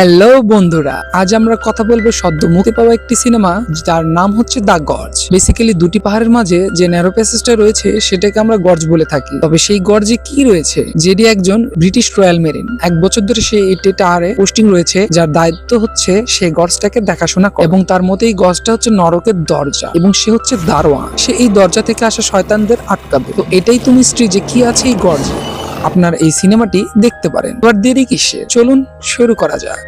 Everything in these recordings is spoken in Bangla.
হ্যালো বন্ধুরা, আজ আমরা কথা বলব সদ্য মুক্তি পাওয়া একটি সিনেমা, যার নাম হচ্ছে দা গর্জ। বেসিক্যালি দুটি পাহাড়ের মাঝে যে ন্যারো প্যাসেজটা রয়েছে, সেটাকে আমরা গর্জ বলে থাকি। তবে সেই গর্জে কি রয়েছে, যেটি একজন ব্রিটিশ রয়্যাল মেরিন। এক বছর ধরে সে এটি টারে পোস্টিং রয়েছে, যার দায়িত্ব হচ্ছে সে গর্জটাকে দেখাশোনা করে। এবং তার মতে এই গর্জটা হচ্ছে নরকের দরজা, এবং সে হচ্ছে দারোয়া সে এই দরজা থেকে আসা শয়তানদের আটকাবে। তো এটাই তুমি স্ত্রী যে কি আছে এই গর্জে। আপনার এই সিনেমাটি দেখতে পারেন। এবার দেরি কিসে চলুন শুরু করা যাক।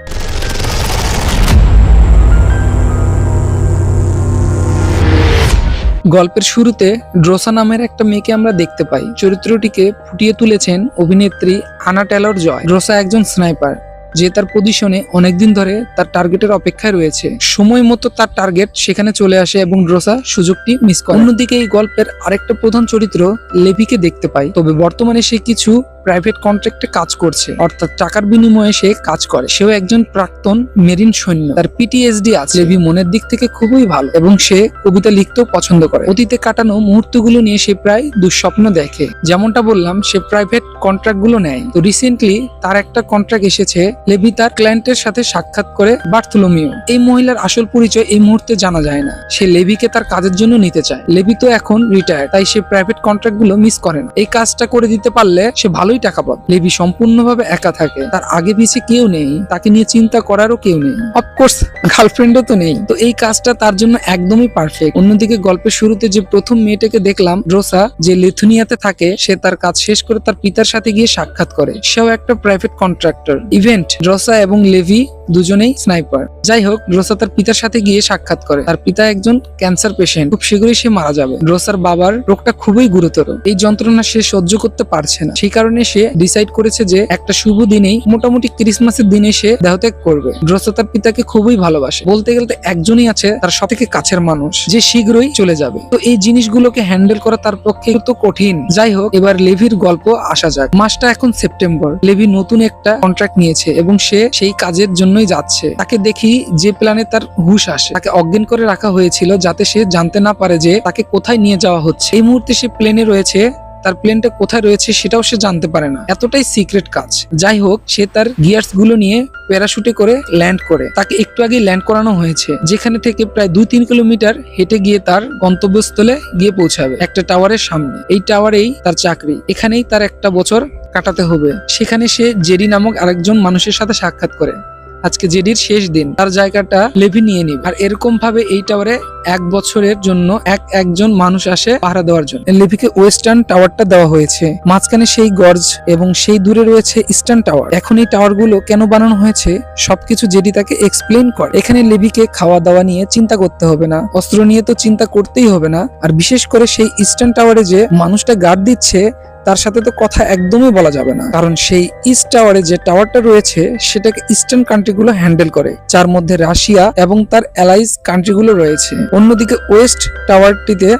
গল্পের শুরুতে ড্রোসা নামের একটা মেয়েকে আমরা দেখতে পাই। চরিত্রটিকে ফুটিয়ে তুলেছেন অভিনেত্রী আনা টেলর জয়। ড্রোসা একজন স্নাইপার। যে তার পজিশনে অনেকদিন ধরে তার টার্গেটের অপেক্ষায় রয়েছে। সময় মতো তার টার্গেট সেখানে চলে আসে এবং ড্রোসা সুযোগটি মিস করে। অন্যদিকে এই গল্পের আরেকটা প্রধান চরিত্র লেভিকে দেখতে পাই। তবে বর্তমানে সে কিছু প্রাইভেট কন্ট্রাক্টে কাজ করছে। অর্থাৎ টাকার বিনিময়ে সে কাজ করে। সেও একজন প্রাক্তন মেরিন সৈন্য। তার পিটিএসডি আছে। লেভি মনের দিক থেকে খুবই ভালো এবং সে কবিতা লিখতেও পছন্দ করে। অতীতে কাটানো মুহূর্তগুলো নিয়ে সে প্রায় দুঃস্বপ্ন দেখে। যেমনটা বললাম, সে প্রাইভেট কন্ট্রাক্টগুলো নেয়। তো রিসেন্টলি তার একটা কন্ট্রাক্ট এসেছে। লেভি তার ক্লায়েন্টের সাথে সাক্ষাৎ করে বার্থলোমিও। এই মহিলার আসল পরিচয় এই মুহূর্তে জানা যায় না। সে লেভিকে তার কাজের জন্য নিতে চায়। লেভি তো এখন রিটায়ার তাই সে প্রাইভেট কন্ট্রাক্টগুলো মিস করে না। এই কাজটা করে দিতে পারলে সে ভালোই টাকা পাবে লেভি সম্পূর্ণভাবে একা থাকে। তার আগে পিছিয়ে কেউ নেই। তাকে নিয়ে চিন্তা করারও কেউ নেই। অফকোর্স গার্লফ্রেন্ডও তো নেই। তো এই কাজটা তার জন্য একদমই পারফেক্ট অন্যদিকে গল্পের শুরুতে যে প্রথম মেয়েটাকে দেখলাম, রোসা, যে লিথুনিয়াতে থাকে, সে তার কাজ শেষ করে তার পিতার সাথে গিয়ে সাক্ষাৎ করে। সেও একটা প্রাইভেট কন্ট্রাক্টর ইভেন্ট ড্রোসা এবং লেভি দুজনেই স্নাইপার। যাই হোক ড্রোসা তার পিতার সাথে গিয়ে সাক্ষাৎ করে। তার পিতা একজন ক্যান্সার পেশেন্ট। খুব শীঘ্রই সে মারা যাবে। ড্রোসার বাবার রোগটা খুবই গুরুতর। এই যন্ত্রণা সে সহ্য করতে পারছে না। সেই কারণে সে ডিসাইড করেছে যে একটা শুভ দিনেই, মোটামুটি ক্রিসমাসের দিনে সে দেহত্যাগ করবে। ড্রোসা তার পিতাকে খুবই ভালোবাসে। বলতে গেলে একজনই আছে তার সব থেকে কাছের মানুষ, যে শীঘ্রই চলে যাবে। তো এই জিনিসগুলোকে হ্যান্ডেল করা তার পক্ষে তো কঠিন। যাই হোক এবার লেভির গল্প আসা যাক। মাসটা এখন সেপ্টেম্বর লেভি নতুন একটা কন্ট্রাক্ট নিয়েছে এবং সে সেই কাজের জন্যই যাচ্ছে। তাকে দেখি যে প্ল্যানে তার হুশ আসে। তাকে অজ্ঞান করে রাখা হয়েছিল যাতে সে জানতে না পারে যে তাকে কোথায় নিয়ে যাওয়া হচ্ছে। এই মুহূর্তে সে প্লেনে রয়েছে। তার প্লেনটা কোথায় রয়েছে সেটাও সে জানতে পারে না। এতটাই সিক্রেট কাজ। যাই হোক, সে তার গিয়ার্সগুলো নিয়ে প্যারাশুটে করে ল্যান্ড করে। তাকে একটু আগে ল্যান্ড করানো হয়েছে, যেখানে থেকে প্রায় দুই তিন কিলোমিটার হেঁটে গিয়ে তার গন্তব্যস্থলে গিয়ে পৌঁছাবে একটা টাওয়ারের সামনে। এই টাওয়ারেই তার চাকরি। এখানেই তার একটা বছর কাটাতে হবে। সেখানে সে জেরি নামক আরেকজন মানুষের সাথে সাক্ষাৎ করে। আজকে জেডির শেষ দিন, তার জায়গাটা লেভি নিয়ে নিবে। আর এরকম ভাবে এই টাওয়ারে এক বছরের জন্য এক একজন মানুষ আসে পাহারা দেওয়ার জন্য। লেভিকে ওয়েস্টার্ন টাওয়ারটা দেওয়া হয়েছে। মাঝখানে সেই গর্জ এবং সেই দূরে রয়েছে ইস্টার্ন টাওয়ার এখন এই টাওয়ারগুলো কেন বানানো হয়েছে, সবকিছু জেডি তাকে এক্সপ্লেন করে। এখানে লেভিকে খাওয়া দাওয়া নিয়ে চিন্তা করতে হবে না, অস্ত্র নিয়ে তো চিন্তা করতেই হবে না। আর বিশেষ করে সেই ইস্টার্ন টাওয়ারে যে মানুষটা গার্ড দিচ্ছে তার সাথে তো কথা একদমই বলা যাবে না। কারণ সেই ইস্ট টাওয়ারে যে টাওয়ারটা রয়েছে, সেটাকে ইস্টার্ন কান্ট্রিগুলো হ্যান্ডেল করে। যার মধ্যে রাশিয়া এবং তার অ্যালাইজ কান্ট্রিগুলো রয়েছে। অন্যদিকে ওয়েস্ট টাওয়ারটিতে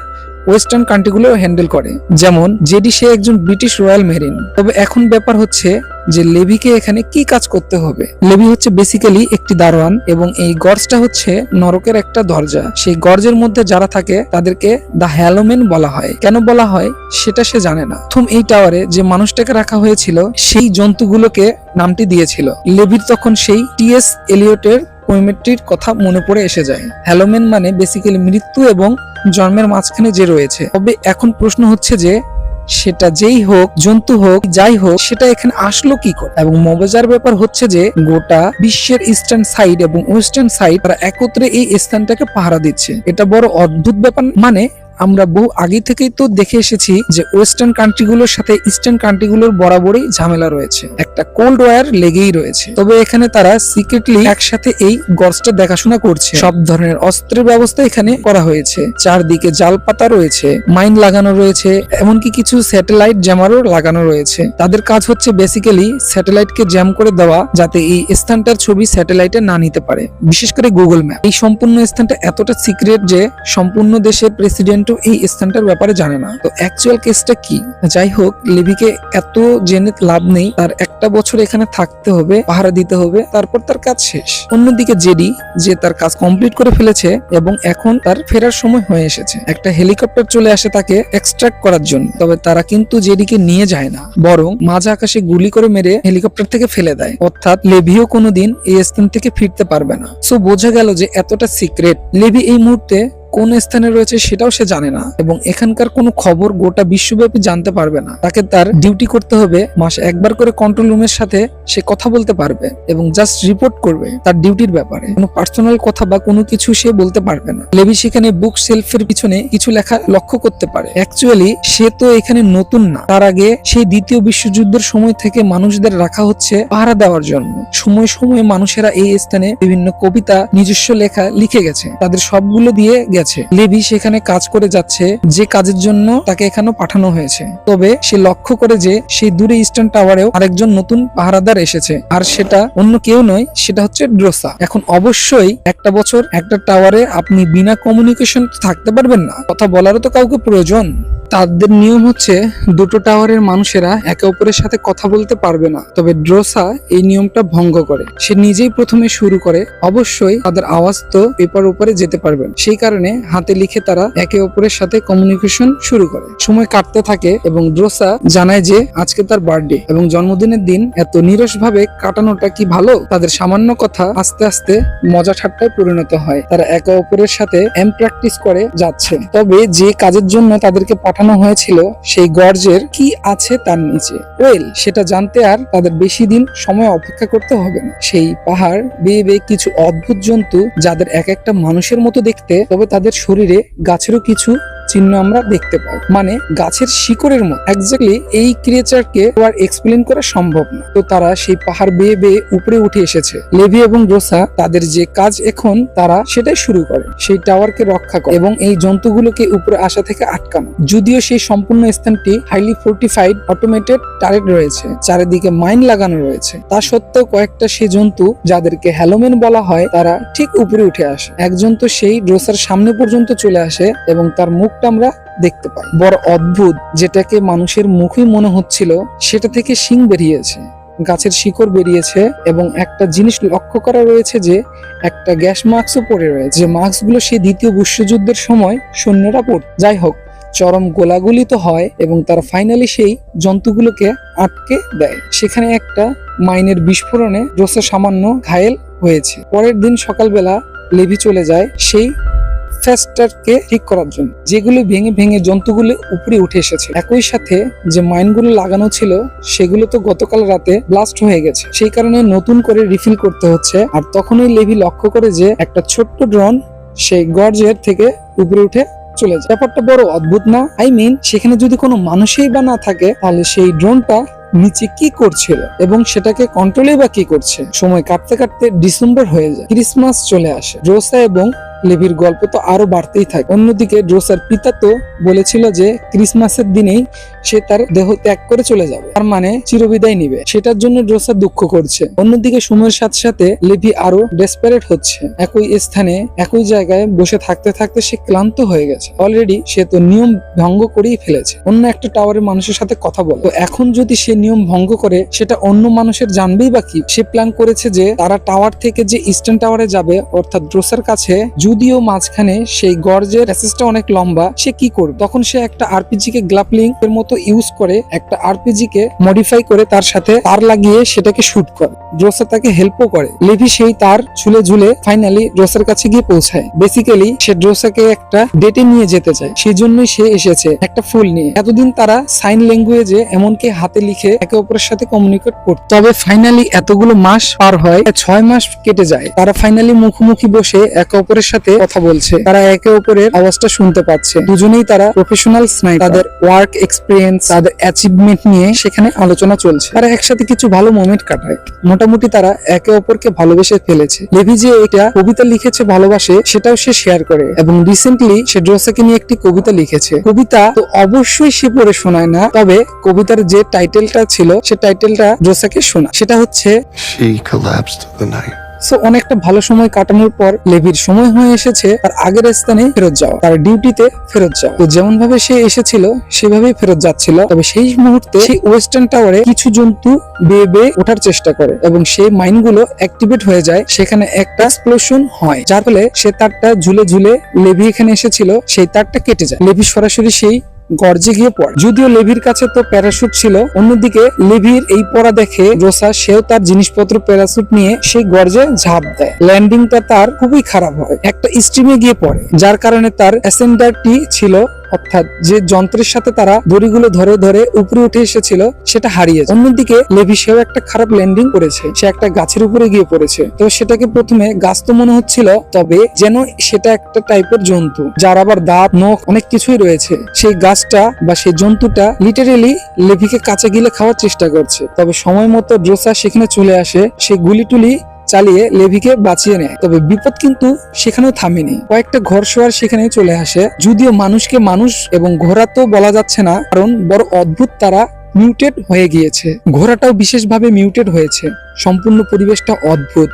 ওয়েস্টার্ন কান্ট্রিগুলো হ্যান্ডেল করে। যেমন জেডি সে একজন ব্রিটিশ রয়্যাল মেরিন তবে এখন ব্যাপার হচ্ছে যে লেভিকে এখানে কি কাজ করতে হবে? লেভি হচ্ছে বেসিক্যালি একটি দারোয়ান এবং এই গর্জটা হচ্ছে নরকের একটা দরজা। সেই গর্জের মধ্যে যারা থাকে, তাদেরকে দ্য হ্যালোমেন বলা হয়। কেন বলা হয়? সেটা সে জানে না। প্রথম এই টাওয়ারে যে মানুষটাকে রাখা হয়েছিল, সেই জন্তুগুলোকে নামটি দিয়েছিল। লেভির তখন সেই টিএস এলিয়টের পোয়েমেট্রির কথা মনে পড়ে এসে যায়। হ্যালোমেন মানে বেসিক্যালি মৃত্যু এবং জন্মের মাঝখানে যে রয়েছে। তবে এখন প্রশ্ন হচ্ছে যে সেটা যেই হোক, জন্তু হোক, যাই হোক, সেটা এখানে আসলো কি করে? এবং মজার ব্যাপার হচ্ছে যে, গোটা বিশ্বের ইস্টার্ন সাইড এবং ওয়েস্টার্ন সাইড তারা একত্রে এই স্থানটাকে পাহারা দিচ্ছে। এটা বড় অদ্ভুত ব্যাপার মানে আমরা বহু আগে থেকেই তো দেখে এসেছি যে ওয়েস্টার্ন কান্ট্রিগুলোর সাথে ইস্টার্ন কান্ট্রিগুলোর বরাবরই ঝামেলা রয়েছে। একটা কোল্ড ওয়ার লেগেই রয়েছে। তবে এখানে তারা সিক্রেটলি একসাথে এই গর্জটা দেখাশোনা করছে। সব ধরনের অস্ত্রের ব্যবস্থা এখানে করা হয়েছে। চারদিকে জাল পাতা রয়েছে, মাইন লাগানো রয়েছে, এমনকি কিছু স্যাটেলাইট জ্যামারও লাগানো রয়েছে। তাদের কাজ হচ্ছে বেসিক্যালি স্যাটেলাইটকে জ্যাম করে দেওয়া, যাতে এই স্থানটার ছবি স্যাটেলাইটে না নিতে পারে। বিশেষ করে গুগল ম্যাপ। এই সম্পূর্ণ স্থানটা এতটা সিক্রেট যে সম্পূর্ণ দেশের প্রেসিডেন্ট পার্সেন্টও এই স্থানটার ব্যাপারে জানে না। তো অ্যাকচুয়াল কেসটা কি? যাই হোক লেভিকে এত জেনে লাভ নেই। তার একটা বছর এখানে থাকতে হবে, পাহারা দিতে হবে, তারপর তার কাজ শেষ। অন্যদিকে জেডি, যে তার কাজ কমপ্লিট করে ফেলেছে এবং এখন তার ফেরার সময় হয়ে এসেছে। একটা হেলিকপ্টার চলে আসে তাকে এক্সট্রাক্ট করার জন্য। তবে তারা কিন্তু জেডিকে নিয়ে যায় না। বরং মাঝ আকাশে গুলি করে মেরে হেলিকপ্টার থেকে ফেলে দেয়। অর্থাৎ লেভিও কোনোদিন এই স্থান থেকে ফিরতে পারবে না। সো বোঝা গেল যে এতটা সিক্রেট লেভি এই মুহূর্তে কোন স্থানে রয়েছে সেটাও সে জানে না এবং এখানকার কোনো খবর গোটা বিশ্বব্যাপী জানতে পারবে না। তাকে তার ডিউটি করতে হবে, মাসে একবার করে কন্ট্রোল রুমের সাথে সে কথা বলতে পারবে এবং জাস্ট রিপোর্ট করবে তার ডিউটির ব্যাপারে। কোনো পার্সোনাল কথা বা কোনো কিছু সে বলতে পারবে না। লেবি সেখানে বুক সেলফের পিছনে কিছু লেখা লক্ষ্য করতে পারে। অ্যাকচুয়ালি সে তো এখানে নতুন না। তার আগে সেই দ্বিতীয় বিশ্বযুদ্ধের সময় থেকে মানুষদের রাখা হচ্ছে পাহারা দেওয়ার জন্য। সময় সময়ে মানুষেরা এই স্থানে বিভিন্ন কবিতা, নিজস্ব লেখা লিখে গেছে। তাদের সবগুলো দিয়ে গেছে। লেবি সেখানে কাজ করে যাচ্ছে, যে কাজের জন্য তাকে এখানে পাঠানো হয়েছে। তবে সে লক্ষ্য করে যে সেই দূরে ইস্টার্ন টাওয়ারেও আরেকজন নতুন পাহারাদার এসেছে। আর সেটা অন্য কেউ নয়, সেটা হচ্ছে ড্রোসা এখন অবশ্যই একটা বছর একটা টাওয়ারে আপনি বিনা কমিউনিকেশন থাকতে পারবেন না। কথা বলারও তো কাউকে প্রয়োজন। তাদের নিয়ম হচ্ছে, দুটো টাওয়ারের মানুষেরা একে অপরের সাথে কথা বলতে পারবে না। তবে ড্রোসা এই নিয়মটা ভঙ্গ করে। সে নিজেই প্রথমে শুরু করে, অবশ্যই তাদের আওয়াজ তো পেপার উপরে যেতে পারবেন সেই কারণে হাতে লিখে তারা একে অপরের সাথে কমিউনিকেশন শুরু করে। সময় কাটতে থাকে এবং ড্রোসা জানায় যে আজকে তার বার্থডে এবং জন্মদিনের দিন এত নিরস ভাবে কাটানোটা কি ভালো? তাদের সামান্য কথা আস্তে আস্তে মজা ঠাট্টায় পরিণত হয়। তারা একে অপরের সাথে এম প্র্যাকটিস করে যাচ্ছে। তবে যে কাজের জন্য তাদেরকে পাঠানো হয়েছিল, সেই গর্জের কি আছে তার নিচে? ওয়েল সেটা জানতে আর তাদের বেশি দিন সময় অপেক্ষা করতে হবে না। সেই পাহাড় বেয়ে বেয়ে কিছু অদ্ভুত জন্তু, যাদের এক একটা মানুষের মতো দেখতে, তবে তাদের শরীরে গাছেরও কিছু চিহ্ন আমরা দেখতে পাই। মানে গাছের শিকড়ের মতো। এক্স্যাক্টলি এই ক্রিয়েচারকে আর এক্সপ্লেন করা সম্ভব না। তো তারা সেই পাহাড় বেয়ে বেয়ে উপরে উঠে এসেছে। লেভি এবং রোসা তাদের যে কাজ এখন, তারা সেটাই শুরু করে। সেই টাওয়ারকে রক্ষা করে এবং এই জন্তুগুলোকে উপরে আসা থেকে আটকানো। যদিও সেই সম্পূর্ণ স্থানটি হাইলি ফোর্টিফাইড অটোমেটেড টারেট রয়েছে। চারিদিকে মাইন লাগানো রয়েছে। তা সত্ত্বেও কয়েকটা সে জন্তু যাদেরকে হ্যালোমেন বলা হয়, তারা ঠিক উপরে উঠে আসে। একজন তো সেই ড্রোসার সামনে পর্যন্ত চলে আসে এবং তার মুখটা আমরা দেখতে পাই। বড় অদ্ভুত যেটাকে মানুষের মুখই মনে হচ্ছিল, সেটা থেকে শিং বেরিয়েছে। গাছের শিকড় বেরিয়েছে এবং একটা জিনিস লক্ষ্য করা রয়েছে যে, একটা গ্যাস মাস্কও পড়ে রয়েছে। যে মাস্কগুলো সেই দ্বিতীয় বিশ্বযুদ্ধের সময় সৈন্যরা পড়ত যাই হোক, চরম গোলাগুলি তো হয় এবং তারা ফাইনালি সেই জন্তুগুলোকে আটকে দেয়। সেখানে একটা মাইনের বিস্ফোরণে রোসা সামান্য ঘায়েল হয়েছে। পরের দিন সকালবেলা লেভি চলে যায় সেই ফেস্টারকে ঠিক করার জন্য। যেগুলো ভেঙে ভেঙে জন্তুগুলো উপরে উঠে এসেছে। একই সাথে যে মাইনগুলো লাগানো ছিল, সেগুলো তো গতকাল রাতে ব্লাস্ট হয়ে গেছে। সেই কারণে নতুন করে রিফিল করতে হচ্ছে। আর তখনই লেভি লক্ষ্য করে যে একটা ছোট্ট ড্রোন সেই গর্জের থেকে উপরে উঠে চলে যায়। ব্যাপারটা বড় অদ্ভুত না? আই মিন সেখানে যদি কোনো মানুষই বা না থাকে, তাহলে সেই ড্রোনটা নিচে কি করছিল? এবং সেটাকে কন্ট্রোলে বা কি করছে? সময় কাটতে কাটতে ডিসেম্বর হয়ে যায়। ক্রিসমাস চলে আসে। রোসা এবং লেভির গল্প তো আরও বাড়তেই থাকে। অন্যদিকে ড্রোসার পিতা তো বলেছিল যে ক্রিসমাসের দিনেই সে তার দেহ ত্যাগ করে চলে যাবে। তার মানে চিরবিদায় নিবে। সেটার জন্য ড্রোসা দুঃখ করছে। অন্যদিকে সময়ের সাথে সাথে লেভি আরও ডেসপারেট হচ্ছে। একই স্থানে, একই জায়গায় বসে থাকতে থাকতে সে ক্লান্ত হয়ে গেছে। অলরেডি সে তো নিয়ম ভঙ্গ করেই ফেলেছে। অন্য একটা টাওয়ারের মানুষের সাথে কথা বলে। তো এখন যদি সে নিয়ম ভঙ্গ করে, সেটা অন্য মানুষের জানবেই বা কি? সে প্ল্যান করেছে যে, তারা টাওয়ার থেকে যে ইস্টার্ন টাওয়ারে যাবে, অর্থাৎ ড্রোসার কাছে যদিও মাঝখানে সেই গর্জের প্যাসেজটা অনেক লম্বা, সে কি করবে? তখন সে একটা আরপিজি কে গ্লাপলিং এর মতো ইউজ করে, একটা আরপিজি কে মডিফাই করে তার সাথে তার লাগিয়ে সেটাকে শুট করে। ড্রোসা তাকে হেল্পও করে। লেভি সেই তার ঝুলে ঝুলে ফাইনালি ড্রোসার কাছে গিয়ে পৌঁছায়। বেসিক্যালি সে ড্রোসাকে একটা ডেটে নিয়ে যেতে চায়। সেই জন্যই সে এসেছে একটা ফুল নিয়ে। এতদিন তারা সাইন ল্যাঙ্গুয়েজে এমনকি হাতে লিখে একে অপরের সাথে কমিউনিকেট করত। তবে ফাইনালি এতগুলো মাস পার হয় ছয় মাস কেটে যায়। তারা ফাইনালি মুখোমুখি বসে একে অপরের সাথে কথা বলছে। তারা একে অপরের আওয়াজটা শুনতে পাচ্ছে। দুজনেই তারা প্রফেশনাল স্নাইপার তাদের ওয়ার্ক এক্সপিরিয়েন্স তাদের অ্যাচিভমেন্ট নিয়ে সেখানে আলোচনা চলছে। তারা একসাথে কিছু ভালো মোমেন্ট কাটায়। মোটামুটি তারা একে অপরকে ভালোবেসে ফেলেছে। লেভি যে এটা কবিতা লিখেছে, ভালোবাসে, সেটাও সে শেয়ার করে। এবং রিসেন্টলি সে ড্রোসাকে নিয়ে একটি কবিতা লিখেছে। কবিতা তো অবশ্যই সে পড়ে শোনায় না, তবে কবিতার যে টাইটেলটা ছিল, সে টাইটেলটা ড্রোসাকে শোনা সেটা হচ্ছে She collapsed the night. So অনেকটা ভালো সময় কাটানোর পর লেভির সময় হয়ে এসেছে তার আগের স্থানে ফেরত যাওয়া। তার ডিউটিতে ফেরত যাওয়া। তো যেমন ভাবে সে এসেছিল, সেভাবেই ফেরত যাচ্ছিল। তবে সেই মুহূর্তে সেই ওয়েস্টার্ন টাওয়ারে কিছু জন্তু বেয়ে বেয়ে ওঠার চেষ্টা করে এবং সেই মাইনগুলো অ্যাক্টিভেট হয়ে যায়। সেখানে একটা এক্সপ্লোশন হয়। যার ফলে সে তারটা ঝুলে ঝুলে লেভি এখানে এসেছিল। সেই তারটা কেটে যায়। লেভি সরাসরি সেই গর্জে গিয়ে পড়ে। যদিও লেভির কাছে তো প্যারাশুট ছিল, অন্যদিকে লেভির এই পড়া দেখে রোসা, সেও তার জিনিসপত্র প্যারাশুট নিয়ে সেই গর্জে ঝাঁপ দেয়। ল্যান্ডিংটা তার খুবই খারাপ হয়। একটা স্ট্রিমে গিয়ে পড়ে, যার কারণে তার অ্যাসেন্ডারটি ছিল অর্থাৎ যে যন্ত্রের সাথে তারা দড়িগুলো ধরে ধরে উপরে উঠে এসেছিল, সেটা হারিয়ে যায়। অন্যদিকে, লেভি সেও একটা খারাপ ল্যান্ডিং করেছে। সে একটা গাছের উপরে গিয়ে পড়েছে। তো সেটাকে প্রথমে গাছ তো মনে হচ্ছিল, তবে যেন সেটা একটা টাইপের জন্তু, যার আবার দাঁত, নখ অনেক কিছুই রয়েছে। সেই গাছটা বা সেই জন্তুটা লিটারেলি লেভিকে কাছে গিলে খাওয়ার চেষ্টা করছে। তবে সময় মতো ড্রোসা সেখানে চলে আসে। সে গুলি টুলি চালিয়ে লেভিকে বাঁচিয়ে নেয়। তবে বিপদ কিন্তু সেখানেও থামেনি। কয়েকটা ঘর শোয়ার সেখানে চলে আসে। যদিও মানুষকে মানুষ এবং ঘোড়া তো বলা যাচ্ছে না, কারণ বড় অদ্ভুত তারা মিউটেড হয়ে গিয়েছে। ঘোড়াটাও বিশেষভাবে মিউটেড হয়েছে। সম্পূর্ণ পরিবেশটা অদ্ভুত।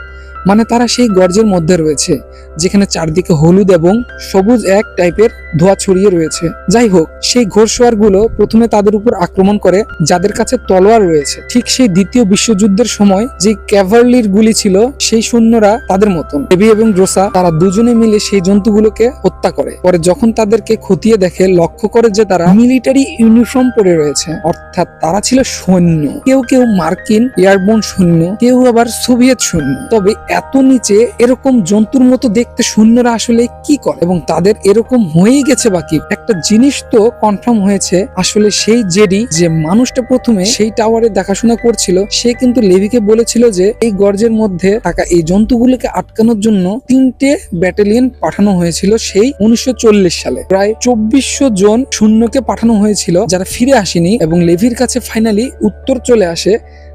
মানে তারা সেই গর্জের মধ্যে রয়েছে, যেখানে চারদিকে হলুদ এবং সবুজ এক টাইপের ধোয়া ছড়িয়ে রয়েছে। যাই হোক, সেই ঘোরসোয়ারগুলো প্রথমে তাদের উপর আক্রমণ করে যাদের কাছে তলোয়ার রয়েছে। ঠিক সেই দ্বিতীয় বিশ্বযুদ্ধের সময় যে ক্যাভারলির গুলি ছিল, সেই সৈন্যরা তাদের মতন। দেবী এবং ড্রোসা তারা দুজনে মিলে সেই জন্তুগুলোকে হত্যা করে। পরে যখন তাদেরকে খতিয়ে দেখে, লক্ষ্য করে যে তারা মিলিটারি ইউনিফর্ম পরে রয়েছে, অর্থাৎ তারা ছিল সৈন্য। কেউ কেউ মার্কিন এয়ারবোন সৈন্য, কেউ আবার সোভিয়েত সৈন্য। তবে এত নিচে এরকম জন্তুর মতো দেখতে সৈন্যরা আসলে কি করে? এবং তাদের এরকম হয়েই গেছে বাকি একটা জিনিস তো কনফার্ম হয়েছে, আসলে সেই জেডি যে মানুষটা প্রথমে সেই টাওয়ারে দেখাশোনা করছিল, সে কিন্তু লেভিকে বলেছিল যে এই গর্জের মধ্যে থাকা এই জন্তুগুলোকে আটকানোর জন্য তিনটে ব্যাটালিয়ন পাঠানো হয়েছিল সেই উনিশশো চল্লিশ সালে। প্রায় চব্বিশশো জন শূন্যকে পাঠানো হয়েছিল যারা ফিরে আসেনি এবং লেভির কাছে ফাইনালি উত্তর চলে আসে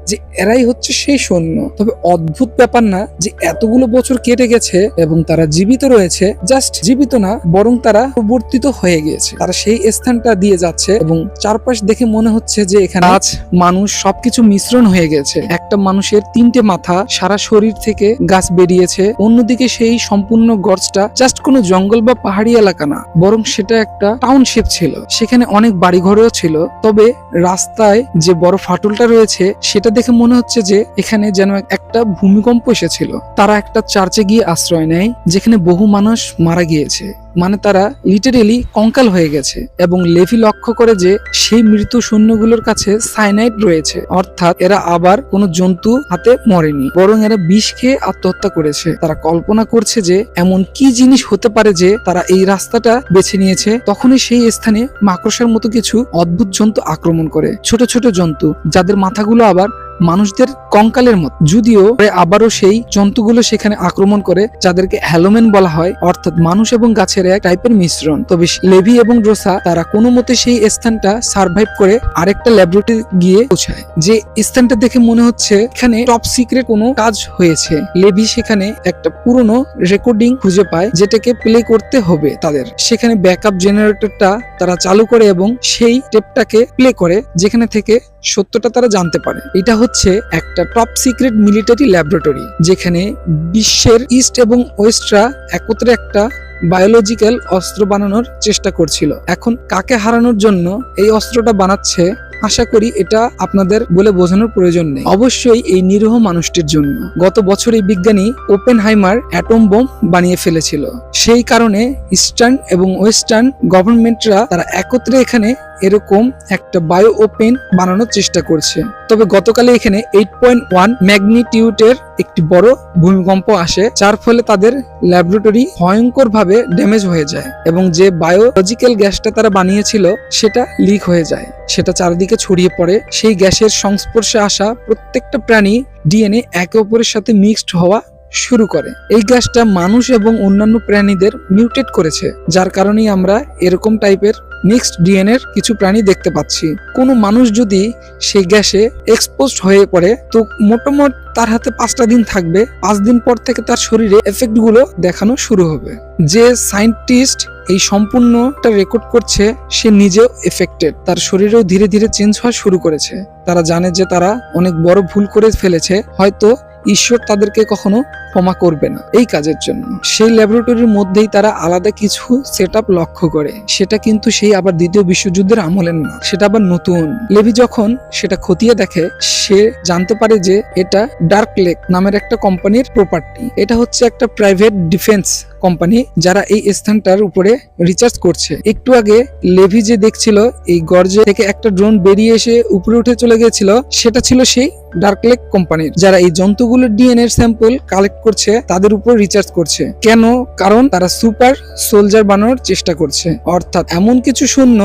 যে এরাই হচ্ছে সেই সৈন্য। তবে অদ্ভুত ব্যাপার না যে এতগুলো বছর কেটে গেছে এবং তারা জীবিত রয়েছে, জাস্ট জীবিত না, বরং তারা পরিবর্তিত হয়ে গিয়েছে। তারা সেই স্থানটা দিয়ে যাচ্ছে এবং চারপাশ দেখে মনে হচ্ছে যে এখানে আজ মানুষ সবকিছু মিশ্রণ হয়ে গেছে। একটা মানুষের তিনটে মাথা সারা শরীর থেকে গাছ বেরিয়েছে, অন্যদিকে সেই সম্পূর্ণ গর্জটা জাস্ট কোনো জঙ্গল বা পাহাড়ি এলাকা না, বরং সেটা একটা টাউনশিপ ছিল। সেখানে অনেক বাড়িঘরও ছিল, তবে রাস্তায় যে বড় ফাটলটা রয়েছে, সেটা দেখে মনে হচ্ছে যে এখানে যেন একটা ভূমিকম্প এসেছিল। তারা একটা চার্চে গিয়ে আশ্রয় নেয়, যেখানে বহু মানুষ মারা গিয়েছে। মানে তারা লিটারেলি কঙ্কাল হয়ে গেছে এবং লেভি লক্ষ্য করে যে সেই মৃত সৈন্যগুলোর কাছে সাইনাইড রয়েছে। অর্থাৎ এরা আবার কোনো জন্তু হাতে মরেনি, বরং এরা বিষ খেয়ে আত্মহত্যা করেছে। তারা কল্পনা করছে যে এমন কি জিনিস হতে পারে যে তারা এই রাস্তাটা বেছে নিয়েছে। তখনই সেই স্থানে মাকড়সার মতো কিছু অদ্ভুত জন্তু আক্রমণ করে। ছোট ছোট জন্তু, যাদের মাথাগুলো আবার মানুষদের কঙ্কালের মতো। যদিও আবারও সেই জন্তুগুলো সেখানে আক্রমণ করে, যাদেরকে হ্যালোমেন বলা হয়, অর্থাৎ মানুষ এবং গাছের এক টাইপের মিশ্রণ। তবে লেভি এবং ড্রোসা, তারা কোনো মতে সেই স্থানটা সার্ভাইভ করে আরেকটা ল্যাবরেটরি গিয়ে পৌঁছায়। যে স্থানটা দেখে মনে হচ্ছে এখানে টপ সিক্রেট কোনো কাজ হয়েছে। লেভি সেখানে একটা পুরনো রেকর্ডিং খুঁজে পায়, যেটাকে প্লে করতে হবে তাদের। সেখানে ব্যাকআপ জেনারেটরটা তারা চালু করে এবং সেই টেপটাকে প্লে করে, যেখানে থেকে সত্যটা তারা জানতে পারে। এটা হচ্ছে একটা টপ সিক্রেট মিলিটারি ল্যাবরেটরি যেখানে বিশ্বের ইস্ট এবং ওয়েস্টরা একত্রে একটা বায়োলজিক্যাল অস্ত্র বানানোর চেষ্টা করছিল। এখন কাকে হারানোর জন্য এই অস্ত্রটা বানাচ্ছে, আশা করি এটা আপনাদের বলে বোঝানোর প্রয়োজন নেই। অবশ্যই এই নিরীহ মানুষটির জন্য। গত বছর এই বিজ্ঞানী ওপেন হাইমার অ্যাটম বোম বানিয়ে ফেলেছিল। সেই কারণে ইস্টার্ন এবং ওয়েস্টার্ন গভর্নমেন্টরা তারা একত্রে এখানে এরকম একটা বায়ো ওপেন বানানোর চেষ্টা করছে। তবে গতকালে এখানে এইট পয়েন্ট ওয়ান ম্যাগনিটিউডের একটি বড় ভূমিকম্প আসে, যার ফলে তাদের ল্যাবরেটরি ভয়ঙ্কর ভাবে ড্যামেজ হয়ে যায় এবং যে বায়োলজিক্যাল গ্যাসটা তারা বানিয়েছিল, সেটা লিক হয়ে যায়। সেটা চারিদিকে ছড়িয়ে পড়ে। সেই গ্যাসের সংস্পর্শে আসা প্রত্যেকটা প্রাণী ডিএনএ একে অপরের সাথে মিক্সড হওয়া শুরু করে। এই গ্যাসটা মানুষ এবং অন্যান্য প্রাণীদের মিউটেট করেছে, যার কারণেই আমরা এরকম টাইপের মিক্সড ডিএনএর কিছু প্রাণী দেখতে পাচ্ছি। কোনো মানুষ যদি সেই গ্যাসে এক্সপোজড হয়ে পড়ে, তো মোটামুটি তার হাতে পাঁচটা দিন থাকবে। পাঁচ দিন পর থেকে তার শরীরে এফেক্টগুলো দেখানো শুরু হবে। যে সায়েন্টিস্ট এই সম্পূর্ণটা রেকর্ড করছে, সে নিজেও এফেক্টেড তার শরীরেও ধীরে ধীরে চেঞ্জ হওয়া শুরু করেছে। তারা জানে যে তারা অনেক বড় ভুল করে ফেলেছে। হয়তো ঈশ্বর তাদেরকে কখনো ক্ষমা করবে না এই কাজের জন্য। সেই ল্যাবরেটরির মধ্যেই তারা আলাদা কিছু সেট লক্ষ্য করে। সেটা কিন্তু সেই আবার দ্বিতীয় বিশ্বযুদ্ধের আমলের না। সেটা আবার নতুন। লেভি যখন সেটা খতিয়ে দেখে, সে জানতে পারে যে এটা ডার্ক লেক নামের একটা কোম্পানির প্রপার্টি এটা হচ্ছে একটা প্রাইভেট ডিফেন্স কোম্পানি যারা এই স্থানটার উপরে রিচার্জ করছে। একটু আগে লেভি যে দেখছিল, এই গর্জে থেকে একটা ড্রোন বেরিয়ে এসে উপরে উঠে চলে গিয়েছিল, সেটা ছিল সেই ডার্কলেক কোম্পানির যারা এই জন্তুগুলোর ডিএনএ স্যাম্পল কালেক্ট করছে, তাদের উপর রিচার্জ করছে। কেন? কারণ তারা সুপার সোলজার বানানোর চেষ্টা করছে। অর্থাৎ এমন কিছু শূন্য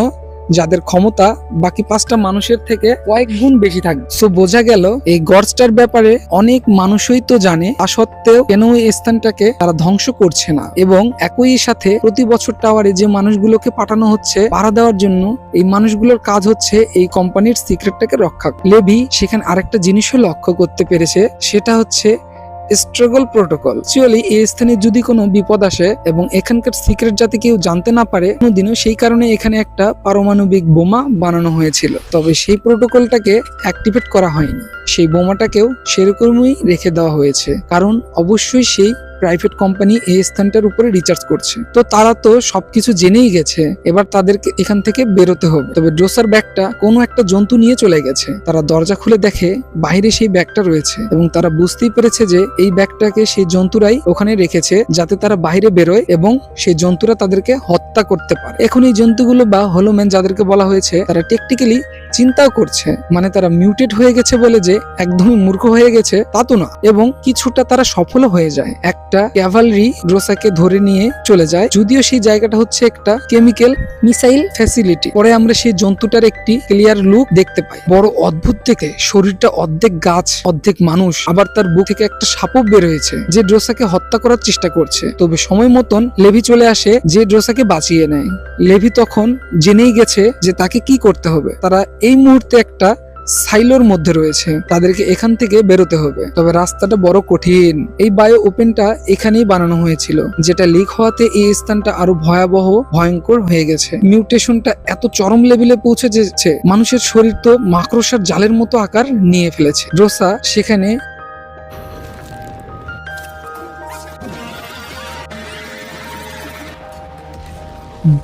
যাদের ক্ষমতা বাকি পাঁচটা মানুষের থেকে কয়েক গুণ বেশি থাকবে সো বোঝা গেল এই গডস্টার ব্যাপারে অনেক মানুষই তো জানে, তা সত্ত্বেও কেন এই স্থানটাকে তারা ধ্বংস করছে না এবং একই সাথে প্রতি বছর টাওয়ারে যে মানুষগুলোকে পাঠানো হচ্ছে, পাড়া দেওয়ার জন্য এই মানুষগুলোর কাজ হচ্ছে এই কোম্পানির সিক্রেটটাকে রক্ষা। লেবি সেখানে আরেকটা জিনিসও লক্ষ্য করতে পেরেছে, সেটা হচ্ছে স্ট্রাগল প্রোটোকল অ্যাকচুয়ালি এই স্থানে যদি কোনো বিপদ আসে এবং এখানকার সিক্রেট যাতে কেউ জানতে না পারে, কোনোদিনও সেই কারণে এখানে একটা পারমাণবিক বোমা বানানো হয়েছিল। তবে সেই প্রোটোকলটাকে অ্যাক্টিভেট করা হয়নি। সেই বোমাটাকেও সেরকমই রেখে দেওয়া হয়েছে। কারণ, অবশ্যই সেই প্রাইভেট কোম্পানি এই স্থানটার উপরে রিচার্জ করছে। তো তারা তো সবকিছু জেনেই গেছে, এবার তাদেরকে এখান থেকে বেরোতে হবে। তবে ড্রোসার ব্যাগটা কোনো একটা জন্তু নিয়ে চলে গেছে। তারা দরজা খুলে দেখে বাইরে সেই ব্যাগটা রয়েছে এবং তারা বুঝতেই পেরেছে যে এই ব্যাগটাকে সেই জন্তুরাই ওখানে রেখেছে যাতে তারা বাইরে বেরোয় এবং সেই জন্তুরা তাদেরকে হত্যা করতে পারে। এখন এই জন্তুগুলো বা হলোম্যান যাদেরকে বলা হয়েছে, তারা টেকনিক্যালি চিন্তাও করছে মানে তারা মিউটেড হয়ে গেছে বলে যে একদমই মূর্খ হয়ে গেছে তা তো না। এবং কিছুটা তারা সফল হয়ে যায়। একটা ক্যাভালরি ড্রোসাকে ধরে নিয়ে চলে যায়। যদিও সেই জায়গাটা হচ্ছে একটা কেমিক্যাল মিসাইল ফ্যাসিলিটি পরে আমরা সেই জন্তুটার একটি ক্লিয়ার লুক দেখতে পাই। বড় অদ্ভুত থেকে শরীরটা অর্ধেক গাছ অর্ধেক মানুষ। আবার তার বুক থেকে একটা সাপও বের হয়েছে যে ড্রোসাকে হত্যা করার চেষ্টা করছে। তবে সময় মতন লেভি চলে আসে যে ড্রোসাকে বাঁচিয়ে নেয়। লেভি তখন জেনেই গেছে যে তাকে কি করতে হবে। তারা এই মুহূর্তে একটা সাইলোর মধ্যে রয়েছে। তাদেরকে এখান থেকে বেরোতে হবে। তবে রাস্তাটা বড় কঠিন। এই বায়ো ওপেনটা এখানেই বানানো হয়েছিল, যেটা লিক হওয়াতে এই স্থানটা আরও ভয়াবহ, ভয়ঙ্কর হয়ে গেছে। মিউটেশনটা এত চরম লেভেলে পৌঁছে যেছে মানুষের শরীর তো মাকড়সার জালের মতো আকার নিয়ে ফেলেছে। রোসা সেখানে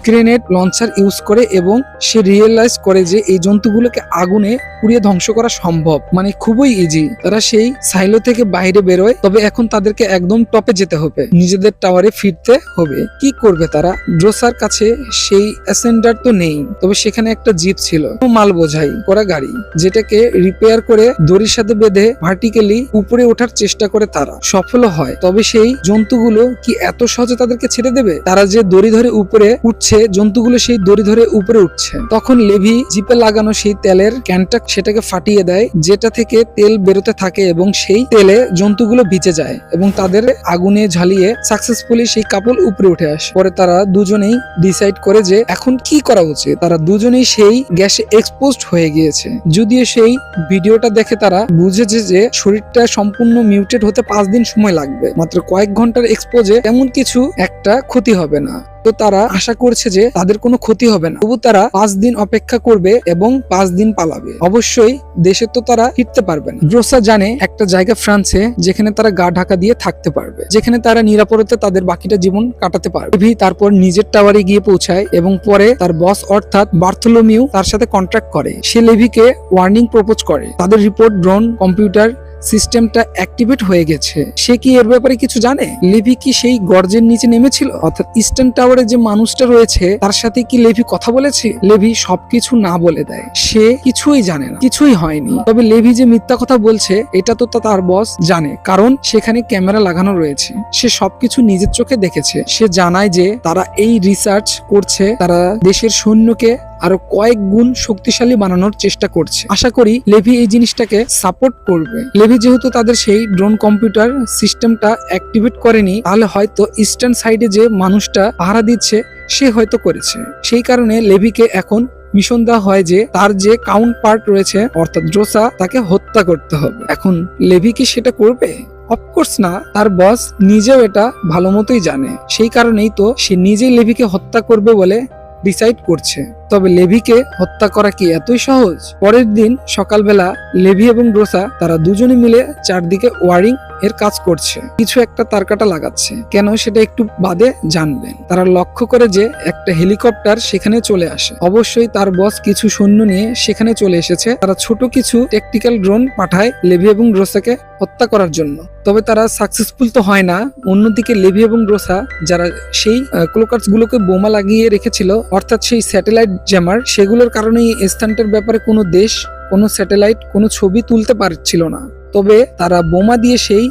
গ্রেনেড লঞ্চার ইউজ করে এবং সে রিয়েলাইজ করে যে এই জন্তুগুলোকে আগুনে পুড়িয়ে ধ্বংস করা সম্ভব। মানে খুবই ইজি তারা সেই সাইলো থেকে বাইরে বেরোয়, তবে এখন তাদেরকে একদম টপে যেতে হবে। নিজেদের টাওয়ারে ফিরতে হবে। কি করবে তারা? ড্রোসার কাছে সেই অ্যাসেন্ডার তো নেই, তবে সেখানে একটা জিপ ছিল। মাল বোঝাই করা গাড়ি, যেটাকে রিপেয়ার করে দড়ির সাথে বেঁধে ভার্টিক্যালি উপরে ওঠার চেষ্টা করে তারা। সফল হয়। তবে সেই জন্তুগুলো কি এত সহজে তাদেরকে ছেড়ে দেবে? তারা যে দড়ি ধরে উপরে উঠছে, জন্তুগুলো সেই দড়ি ধরে উপরে উঠছে। তখন লেভি জিপে লাগানো সেই তেলের ক্যানটা সেটাকে ফাটিয়ে দেয়, যেটা থেকে তেল বেরোতে থাকে এবং সেই তেলে জন্তুগুলো ভিজে যায় এবং তাদের আগুনে ঝালিয়ে সাকসেসফুলি সেই কাপড় উপরে উঠে আসে। পরে তারা দুজনেই ডিসাইড করে যে, এখন কি করা উচিত? তারা দুজনেই সেই গ্যাসে এক্সপোজড হয়ে গিয়েছে। যদিও সেই ভিডিওটা দেখে তারা বুঝেছে যে, শরীরটা সম্পূর্ণ মিউটেড হতে পাঁচ দিন সময় লাগবে। মাত্র কয়েক ঘণ্টার এক্সপোজে এমন কিছু একটা ক্ষতি হবে না। তো তারা আশা করছে যে তাদের কোনো ক্ষতি হবে না। তবু তারা পাঁচ দিন অপেক্ষা করবে এবং পাঁচ দিন পালাবে। অবশ্যই দেশে তো তারা ফিরতে পারবে না। ড্রোসা জানে একটা জায়গা ফ্রান্সে যেখানে তারা গা ঢাকা দিয়ে থাকতে পারবে। যেখানে তারা নিরাপদে তাদের বাকিটা জীবন কাটাতে পারবে। ভি তারপর নিজের টাওয়ারে গিয়ে পৌঁছায় এবং পরে তার বস অর্থাৎ বার্থোলোমিউ তার সাথে কন্ট্রাক্ট করে। সে লেভিকে ওয়ার্নিং প্রপোজ করে। তাদের রিপোর্ট ড্রোন কম্পিউটার সিস্টেমটা অ্যাক্টিভেট হয়ে গেছে। সে কি এর ব্যাপারে কিছু জানে? লেভি কি সেই গর্জের নিচে নেমেছিল? অর্থাৎ ইস্টার্ন টাওয়ারে যে মানুষটা রয়েছে, তার সাথে কি লেভি কথা বলেছে? লেভি সবকিছু না বলে দেয়। সে কিছুই জানে না। কিছুই হয়নি। তবে লেভি যে মিথ্যা কথা বলছে, এটা তো তার বস জানে। কারণ সেখানে ক্যামেরা লাগানো রয়েছে। সে সবকিছু নিজের চোখে দেখেছে। সে জানায় যে তারা এই রিসার্চ করছে, তারা দেশের সৈন্যকে আরও কয়েক গুণ শক্তিশালী বানানোর চেষ্টা করছে। আশা করি লেভি এই জিনিসটাকে সাপোর্ট করবে। লেভি যেহেতু তাদের সেই ড্রোন কম্পিউটার সিস্টেমটা অ্যাক্টিভেট করেনি, তাহলে হয়তো ইস্টার্ন সাইডে যে মানুষটা পাহারা দিচ্ছে, সে হয়তো করেছে। সেই কারণে লেভিকে এখন মিশন দেওয়া হয় যে তার যে কাউন্ট পার্ট রয়েছে, অর্থাৎ ড্রোসা তাকে হত্যা করতে হবে। এখন লেভি কি সেটা করবে? অফকোর্স না, তার বস নিজেও এটা ভালো মতোই জানে। সেই কারণেই তো সে নিজেই লেভিকে হত্যা করবে বলে ডিসাইড করছে। তবে লেভিকে হত্যা করা কি এতই সহজ? পরের দিন সকালবেলা লেভি এবং রোসা তারা দুজনে মিলে চারদিকে ওয়ারিং এর কাজ করছে। কিছু একটা তারকাটা লাগাচ্ছে। কেন সেটা একটু বাদে জানবেন। তারা লক্ষ্য করে যে একটা হেলিকপ্টার সেখানে চলে আসে। অবশ্যই তার বস কিছু সৈন্য নিয়ে সেখানে চলে এসেছে। তারা ছোট কিছু টেকটিক্যাল ড্রোন পাঠায় লেভি এবং রোসাকে হত্যা করার জন্য। তবে তারা সাকসেসফুল তো হয় না। অন্যদিকে লেভি এবং রোসা যারা সেই ক্লোকার্স গুলোকে বোমা লাগিয়ে রেখেছিল, অর্থাৎ সেই স্যাটেলাইট জ্যামার, সেগুলোর কারণে এই স্থানটার ব্যাপারে কোনো দেশ, কোনো স্যাটেলাইট, কোনো ছবি তুলতে পারছিল না। তবে তারা বোমা দিয়ে সেই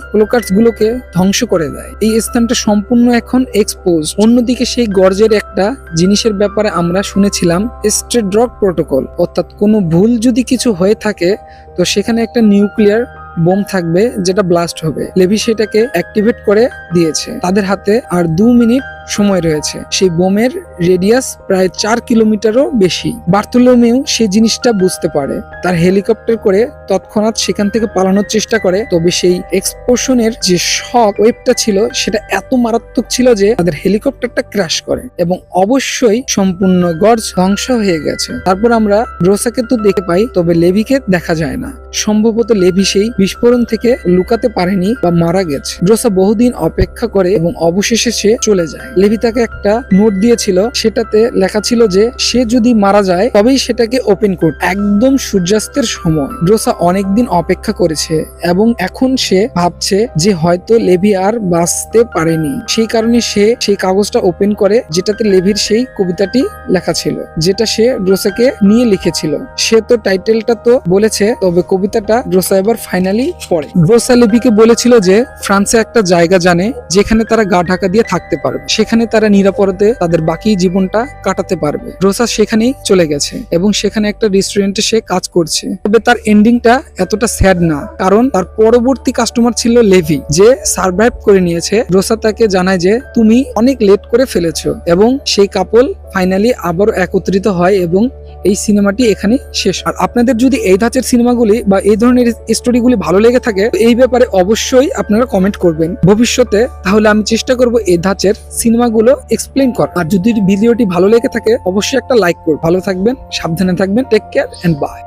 গুলোকে ধ্বংস করে দেয়। এই স্থানটা সম্পূর্ণ এখন এক্সপোজ অন্যদিকে সেই গর্জের একটা জিনিসের ব্যাপারে আমরা শুনেছিলাম স্ট্রেট ড্রগ প্রোটোকল। অর্থাৎ কোনো ভুল যদি কিছু হয়ে থাকে, তো সেখানে একটা নিউক্লিয়ার বোম থাকবে, যেটা ব্লাস্ট হবে। লেভি সেটাকে অ্যাক্টিভেট করে দিয়েছে। তাদের হাতে আর দু মিনিট সময় রয়েছে। সেই বোমের রেডিয়াস প্রায় চার কিলোমিটারও বেশি। বার্থোলোমেও সেই জিনিসটা বুঝতে পারে। তার হেলিকপ্টার করে তৎক্ষণাৎ সেখান থেকে পালানোর চেষ্টা করে। তবে সেই এক্সপোশনের যে শক ওয়েবটা ছিল, সেটা এত মারাত্মক ছিল যে তাদের হেলিকপ্টারটা ক্র্যাশ করে এবং অবশ্যই সম্পূর্ণ গর্জ ধ্বংস হয়ে গেছে। তারপর আমরা রোসাকে তো দেখতে পাই, তবে লেভিকে দেখা যায় না। সম্ভবত লেভি সেই বিস্ফোরণ থেকে লুকাতে পারেনি বা মারা গেছে। রোসা বহুদিন অপেক্ষা করে এবং অবশেষে সে চলে যায়। লেভি তাকে একটা নোট দিয়েছিল, সেটাতে লেখা ছিল যে, সে যদি মারা যায়, তবেই সেটাকে ওপেন করবে একদম সূর্যাস্তের সময়। ড্রোসা অনেকদিন অপেক্ষা করেছে এবং এখন সে ভাবছে যে, হয়তো লেভি আর বাঁচতে পারেনি। সেই কারণে সে সেই কাগজটা ওপেন করে, যেটাতে লেভির সেই কবিতাটি লেখা ছিল, যেটা সে রোসাকে নিয়ে লিখেছিল। সে তো টাইটেলটা তো বলেছে, তবে কবিতাটা ড্রোসা এবার ফাইনালি পড়ে। ড্রোসা লেভিকে বলেছিল যে, ফ্রান্সে একটা জায়গা জানে, যেখানে তারা গা ঢাকা দিয়ে থাকতে পারবে। সেখানে তারা নিরাপদে তাদের বাকি জীবনটা কাটাতে পারবে। রোসা সেখানেই চলে গেছে এবং সেখানে একটা রেস্টুরেন্টে সে কাজ করছে। তবে তার এন্ডিংটা এতটা স্যাড না, কারণ তার পরবর্তী কাস্টমার ছিল লেভি যে সার্ভাইভ করে নিয়েছে। রোসা তাকে জানায় যে, তুমি অনেক লেট করে ফেলেছ এবং সেই কাপল ফাইনালি আবারও একত্রিত হয় এবং এই সিনেমাটি এখানে শেষ। আর আপনাদের যদি এই ধাঁচের সিনেমাগুলি বা এই ধরনের স্টোরিগুলি ভালো লেগে থাকে, এই ব্যাপারে অবশ্যই আপনারা কমেন্ট করবেন। ভবিষ্যতে তাহলে আমি চেষ্টা করব এই ধাঁচের সিনেমাগুলো এক্সপ্লেন কর আর যদি ভিডিওটি ভালো লেগে থাকে, অবশ্যই একটা লাইক করুন ভালো থাকবেন, সাবধানে থাকবেন। Take care and by